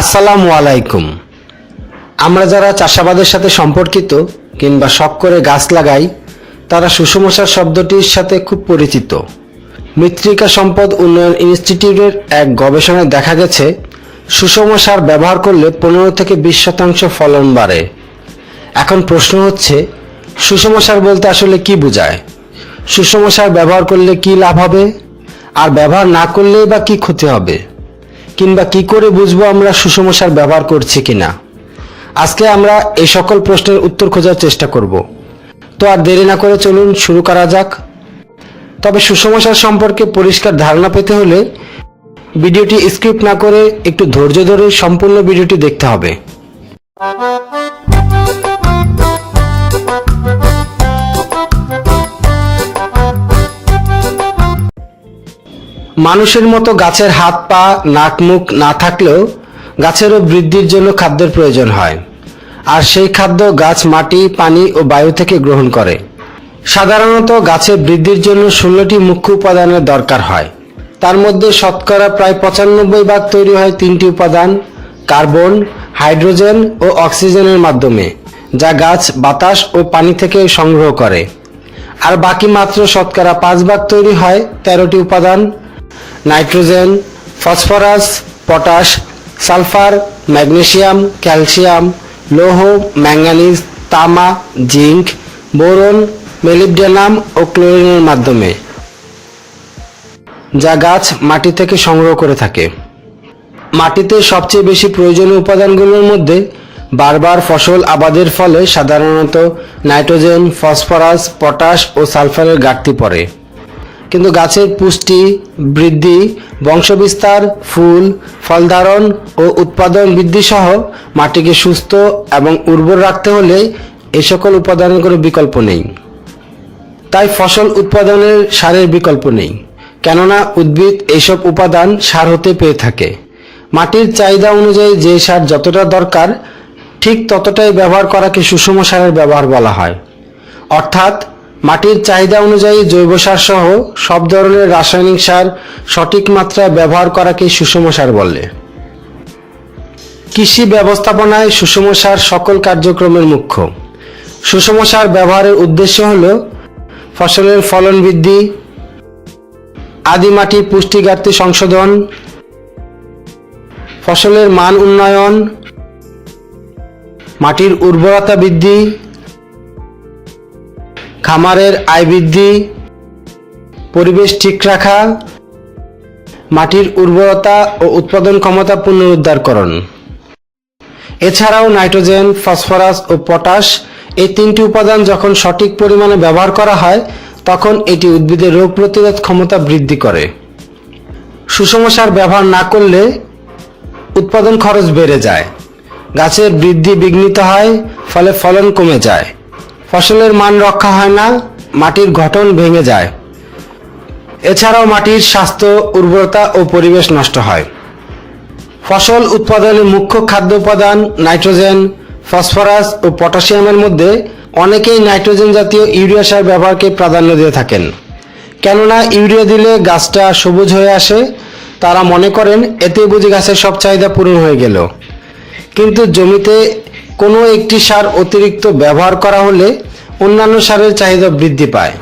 আসসালামু আলাইকুম। আমরা যারা চাষাবাদের সাথে সম্পর্কিত কিংবা শখ করে গাছ লাগাই, তারা সুষমসার শব্দটির সাথে খুব পরিচিত। মৃত্তিকা সম্পদ উন্নয়ন ইনস্টিটিউটের এক গবেষণায় দেখা গেছে সুষম সার ব্যবহার করলে পনেরো থেকে বিশ শতাংশ ফলন বাড়ে। এখন প্রশ্ন হচ্ছে সুষম সার বলতে আসলে কি বোঝায়? সুষম সার ব্যবহার করলে কি লাভ হবে? আর ব্যবহার না করলেই বা কি ক্ষতি হবে? কিংবা কি করে বুঝব আমরা সুষম সার ব্যবহার করছি কিনা? আজকে আমরা এই সকল প্রশ্নের উত্তর খোঁজার চেষ্টা করব। তো আর দেরি না করে চলুন শুরু করা যাক। তবে সুষম সার সম্পর্কে পরিষ্কার ধারণা পেতে হলে ভিডিওটি স্ক্রিপ্ট না করে একটু ধৈর্য ধরে সম্পূর্ণ ভিডিওটি দেখতে হবে। মানুষের মতো গাছের হাত, পা, নাক, মুখ না থাকলেও গাছেরও বৃদ্ধির জন্য খাদ্যের প্রয়োজন হয়। আর সেই খাদ্য গাছ, মাটি, পানি ও বায়ু থেকে গ্রহণ করে। সাধারণত গাছের বৃদ্ধির জন্য ষোলোটি মুখ্য উপাদানের দরকার হয়। তার মধ্যে শতকরা প্রায় পঁচানব্বই ভাগ তৈরি হয় তিনটি উপাদান, কার্বন, হাইড্রোজেন ও অক্সিজেনের মাধ্যমে, যা গাছ, বাতাস ও পানি থেকে সংগ্রহ করে। আর বাকি মাত্র শতকরা পাঁচ ভাগ তৈরি হয় তেরোটি উপাদান nitrogen, phosphorus, potash, sulphur magnesium calcium, লৌহ, ম্যাঙ্গানিজ, তামা জিঙ্ক বোরন, মেলিবডেনাম ও ক্লোরিনের মাধ্যমে, যা গাছ মাটি থেকে সংগ্রহ করে থাকে। মাটিতে সবচেয়ে বেশি প্রয়োজনীয় উপাদানগুলোর মধ্যে বারবার ফসল আবাদের ফলে সাধারণত নাইট্রোজেন, ফসফরাস, পটাশ ও সালফারের ঘাটতি পড়ে। কিন্তু গাছের পুষ্টি বৃদ্ধি, বংশবিস্তার, ফুল, ফল ধারণ ও উৎপাদন বৃদ্ধি সহ মাটিকে সুস্থ এবং উর্বর রাখতে হলে এই সকল উপাদানের কোনো বিকল্প নেই। তাই ফসল উৎপাদনের সারের বিকল্প নেই। কেননা উদ্ভিদ এইসব উপাদান সার হতে পেয়ে থাকে। মাটির চাহিদা অনুযায়ী যে সার যতটা দরকার, ঠিক ততটাই ব্যবহার করাকে সুষম সারের ব্যবহার বলা হয়। অর্থাৎ মাটির চাহিদা অনুযায়ী জৈব সার সহ সব ধরনের রাসায়নিক সার সঠিক মাত্রায় ব্যবহার করাকে সুষম সার বলে? কৃষি ব্যবস্থাপনায় সুষম সার সকল কার্যক্রমের মুখ্য। সুষম সার ব্যবহারের উদ্দেশ্য হল ফসলের ফলন বৃদ্ধি, আদি মাটির পুষ্টি সংশোধন, ফসলের মান উন্নয়ন, মাটির উর্বরতা বৃদ্ধি খামারের আয় বৃদ্ধি, পরিবেশ ঠিক রাখা, মাটির উর্বরতা ও উৎপাদন ক্ষমতা পুনরুদ্ধারকরণ। এছাড়াও নাইট্রোজেন, ফসফরাস ও পটাশ এই তিনটি উপাদান যখন সঠিক পরিমাণে ব্যবহার করা হয়, তখন এটি উদ্ভিদের রোগ প্রতিরোধ ক্ষমতা বৃদ্ধি করে। সুষম সার ব্যবহার না করলে উৎপাদন খরচ বেড়ে যায়, গাছের বৃদ্ধি বিঘ্নিত হয়, ফলে ফলন কমে যায়। ফসলের মান রক্ষা হয় না, মাটির গঠন ভেঙে যায়। এছাড়াও মাটির স্বাস্থ্য, উর্বরতা ও পরিবেশ নষ্ট হয়। ফসল উৎপাদনের মুখ্য খাদ্য উপাদান নাইট্রোজেন, ফসফরাস ও পটাশিয়ামের মধ্যে অনেকেই নাইট্রোজেন জাতীয় ইউরিয়া সার ব্যবহারকে প্রাধান্য দিয়ে থাকেন। কেননা ইউরিয়া দিলে গাছটা সবুজ হয়ে আসে, তারা মনে করেন এতে বুঝি গাছের সব চাহিদা পূরণ হয়ে গেল। কিন্তু জমিতে কোনো একটি সার অতিরিক্ত ব্যবহার করা হলে অন্যান্য সারের চাহিদা বৃদ্ধি পায়।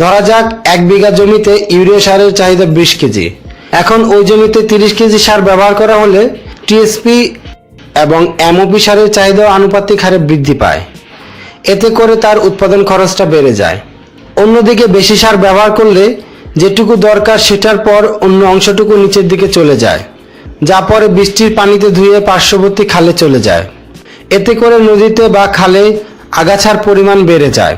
ধরা যাক, এক বিঘা জমিতে ইউরিয়া সারের চাহিদা বিশ কেজি। এখন ওই জমিতে তিরিশ কেজি সার ব্যবহার করা হলে টিএসপি এবং এমওপি সারের চাহিদা আনুপাতিক হারে বৃদ্ধি পায়। এতে করে তার উৎপাদন খরচটা বেড়ে যায়। অন্যদিকে বেশি সার ব্যবহার করলে যেটুকু দরকার সেটার পর অন্য অংশটুকু নিচের দিকে চলে যায়, যা পরে বৃষ্টির পানিতে ধুয়ে পার্শ্ববর্তী খালে চলে যায়। এতে করে নদীতে বা খালে আগাছার পরিমাণ বেড়ে যায়।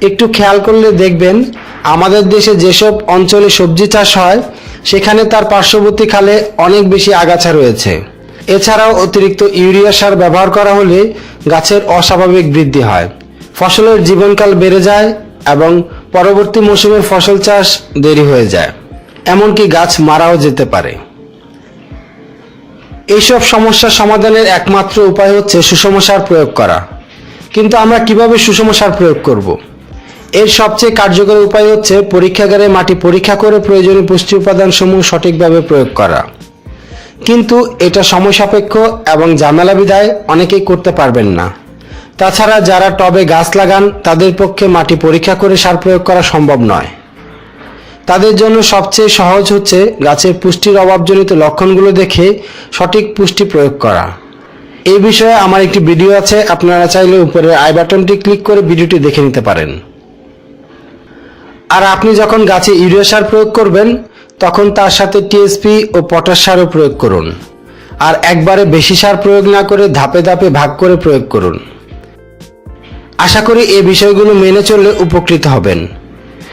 একটু খেয়াল করলে দেখবেন, আমাদের দেশে যেসব অঞ্চলে সবজি চাষ হয়, সেখানে তার পার্শ্ববর্তী খালে অনেক বেশি আগাছা রয়েছে। এছাড়াও অতিরিক্ত ইউরিয়া সার ব্যবহার করা হলে গাছের অস্বাভাবিক বৃদ্ধি হয়। ফসলের জীবনকাল বেড়ে যায় এবং পরবর্তী মৌসুমে ফসল চাষ দেরি হয়ে যায়। এমনকি গাছ মারাও যেতে পারে। এইসব সমস্যা সমাধানের একমাত্র উপায় হচ্ছে সুষম সার প্রয়োগ করা। কিন্তু আমরা কীভাবে সুষম সার প্রয়োগ করব। এর সবচেয়ে কার্যকরী উপায় হচ্ছে পরীক্ষাগারে মাটি পরীক্ষা করে প্রয়োজনীয় পুষ্টি উপাদান সমূহ সঠিকভাবে প্রয়োগ করা। কিন্তু এটা সময় সাপেক্ষ এবং ঝামেলা বিদায় অনেকেই করতে পারবেন না। তাছাড়া যারা টবে গাছ লাগান, তাদের পক্ষে মাটি পরীক্ষা করে সার প্রয়োগ করা সম্ভব নয়। তাদের জন্য সবচেয়ে সহজ হচ্ছে গাছের পুষ্টির অভাবজনিত লক্ষণগুলো দেখে সঠিক পুষ্টি প্রয়োগ করা। এই বিষয়ে আমার একটি ভিডিও আছে, আপনারা চাইলে উপরের আই বাটনটি ক্লিক করে ভিডিওটি দেখে নিতে পারেন। আর আপনি যখন গাছে ইউরিয়া সার প্রয়োগ করবেন, তখন তার সাথে টিএসপি ও পটাশ সারও প্রয়োগ করুন। আর একবারে বেশি সার প্রয়োগ না করে ধাপে ধাপে ভাগ করে প্রয়োগ করুন। আশা করি এই বিষয়গুলো মেনে চললে উপকৃত হবেন।